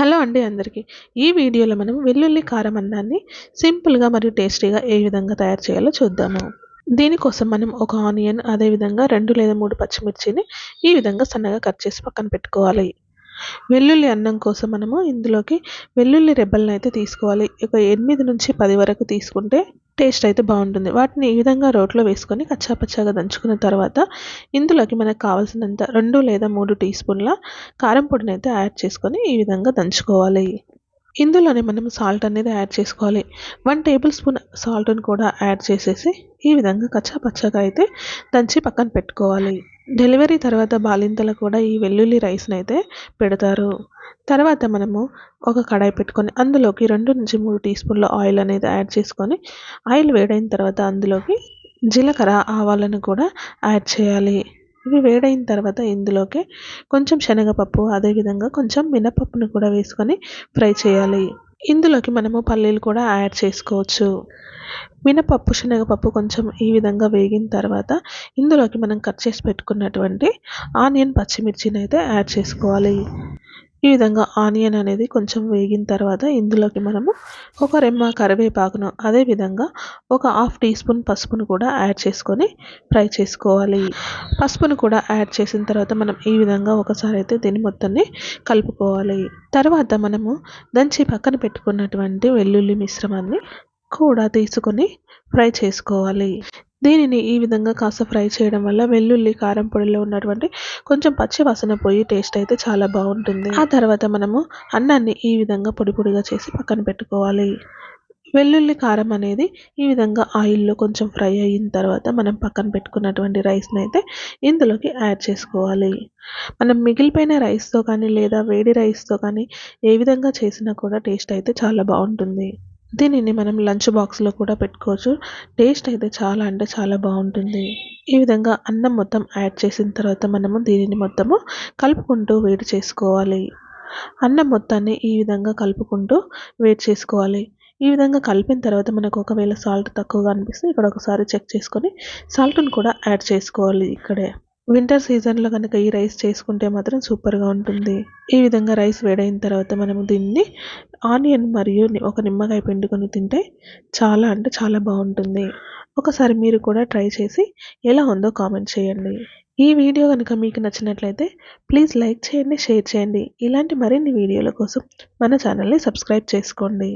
Hello అండి అందరికీ. ఈ వీడియోలో మనం వెల్లుల్లి కారం అన్నాన్ని సింపుల్గా మరియు టేస్టీగా ఏ విధంగా తయారు చేయాలో చూద్దాము. దీనికోసం మనం ఒక ఆనియన్ అదేవిధంగా రెండు లేదా మూడు పచ్చిమిర్చిని ఈ విధంగా సన్నగా కట్ చేసి పక్కన పెట్టుకోవాలి. వెల్లుల్లి అన్నం కోసం మనము ఇందులోకి వెల్లుల్లి రెబ్బలను అయితే తీసుకోవాలి. ఒక ఎనిమిది నుంచి పది వరకు తీసుకుంటే టేస్ట్ అయితే బాగుంటుంది. వాటిని ఈ విధంగా రోట్లో వేసుకొని కచ్చాపచ్చాగా దంచుకున్న తర్వాత ఇందులోకి మనకు కావాల్సినంత రెండు లేదా మూడు టీ స్పూన్ల కారం పొడిని అయితే యాడ్ చేసుకొని ఈ విధంగా దంచుకోవాలి. ఇందులోనే మనం సాల్ట్ అనేది యాడ్ చేసుకోవాలి. వన్ టేబుల్ స్పూన్ సాల్ట్ని కూడా యాడ్ చేసేసి ఈ విధంగా కచ్చాపచ్చాగా అయితే దంచి పక్కన పెట్టుకోవాలి. డెలివరీ తర్వాత బాలింతలు కూడా ఈ వెల్లుల్లి రైస్ని అయితే పెడతారు. తర్వాత మనము ఒక కడాయి పెట్టుకొని అందులోకి రెండు నుంచి మూడు టీ స్పూన్ల ఆయిల్ అనేది యాడ్ చేసుకొని ఆయిల్ వేడైన తర్వాత అందులోకి జీలకర్ర ఆవాలను కూడా యాడ్ చేయాలి. ఇవి వేడైన తర్వాత ఇందులోకి కొంచెం శనగపప్పు అదేవిధంగా కొంచెం మినపప్పును కూడా వేసుకొని ఫ్రై చేయాలి. ఇందులోకి మనము పల్లీలు కూడా యాడ్ చేసుకోవచ్చు. మినపప్పు శనగపప్పు కొంచెం ఈ విధంగా వేగిన తర్వాత ఇందులోకి మనం కట్ చేసి పెట్టుకున్నటువంటి ఆనియన్ పచ్చిమిర్చిని అయితే యాడ్ చేసుకోవాలి. ఈ విధంగా ఆనియన్ అనేది కొంచెం వేగిన తర్వాత ఇందులోకి మనము ఒక రెమ్మ కరివేపాకును అదేవిధంగా ఒక హాఫ్ టీ స్పూన్ పసుపును కూడా యాడ్ చేసుకొని ఫ్రై చేసుకోవాలి. పసుపును కూడా యాడ్ చేసిన తర్వాత మనం ఈ విధంగా ఒకసారి అయితే దీన్ని మొత్తాన్ని కలుపుకోవాలి. తర్వాత మనము దంచి పక్కన పెట్టుకున్నటువంటి వెల్లుల్లి మిశ్రమాన్ని కూడా తీసుకొని ఫ్రై చేసుకోవాలి. దీనిని ఈ విధంగా కాస్త ఫ్రై చేయడం వల్ల వెల్లుల్లి కారం పొడిలో ఉన్నటువంటి కొంచెం పచ్చి వాసన పోయి టేస్ట్ అయితే చాలా బాగుంటుంది. ఆ తర్వాత మనము అన్నాన్ని ఈ విధంగా పొడి పొడిగా చేసి పక్కన పెట్టుకోవాలి. వెల్లుల్లి కారం అనేది ఈ విధంగా ఆయిల్లో కొంచెం ఫ్రై అయిన తర్వాత మనం పక్కన పెట్టుకున్నటువంటి రైస్ని అయితే ఇందులోకి యాడ్ చేసుకోవాలి. మనం మిగిలిపోయిన రైస్తో కానీ లేదా వేడి రైస్తో కానీ ఏ విధంగా చేసినా కూడా టేస్ట్ అయితే చాలా బాగుంటుంది. దీనిని మనం లంచ్ బాక్స్లో కూడా పెట్టుకోవచ్చు. టేస్ట్ అయితే చాలా అంటే చాలా బాగుంటుంది. ఈ విధంగా అన్నం మొత్తం యాడ్ చేసిన తర్వాత మనము దీనిని మొత్తము కలుపుకుంటూ వేడి చేసుకోవాలి. అన్నం మొత్తాన్ని ఈ విధంగా కలుపుకుంటూ వేడి చేసుకోవాలి. ఈ విధంగా కలిపిన తర్వాత మనకు ఒకవేళ సాల్ట్ తక్కువగా అనిపిస్తే ఇక్కడ ఒకసారి చెక్ చేసుకొని సాల్ట్ని కూడా యాడ్ చేసుకోవాలి ఇక్కడే. వింటర్ సీజన్లో కనుక ఈ రైస్ చేసుకుంటే మాత్రం సూపర్గా ఉంటుంది. ఈ విధంగా రైస్ వేడైన తర్వాత మనము దీన్ని ఆనియన్ మరియు ఒక నిమ్మకాయ పిండుకొని తింటే చాలా అంటే చాలా బాగుంటుంది. ఒకసారి మీరు కూడా ట్రై చేసి ఎలా ఉందో కామెంట్ చేయండి. ఈ వీడియో కనుక మీకు నచ్చినట్లయితే ప్లీజ్ లైక్ చేయండి షేర్ చేయండి. ఇలాంటి మరిన్ని వీడియోల కోసం మన ఛానల్ని సబ్స్క్రైబ్ చేసుకోండి.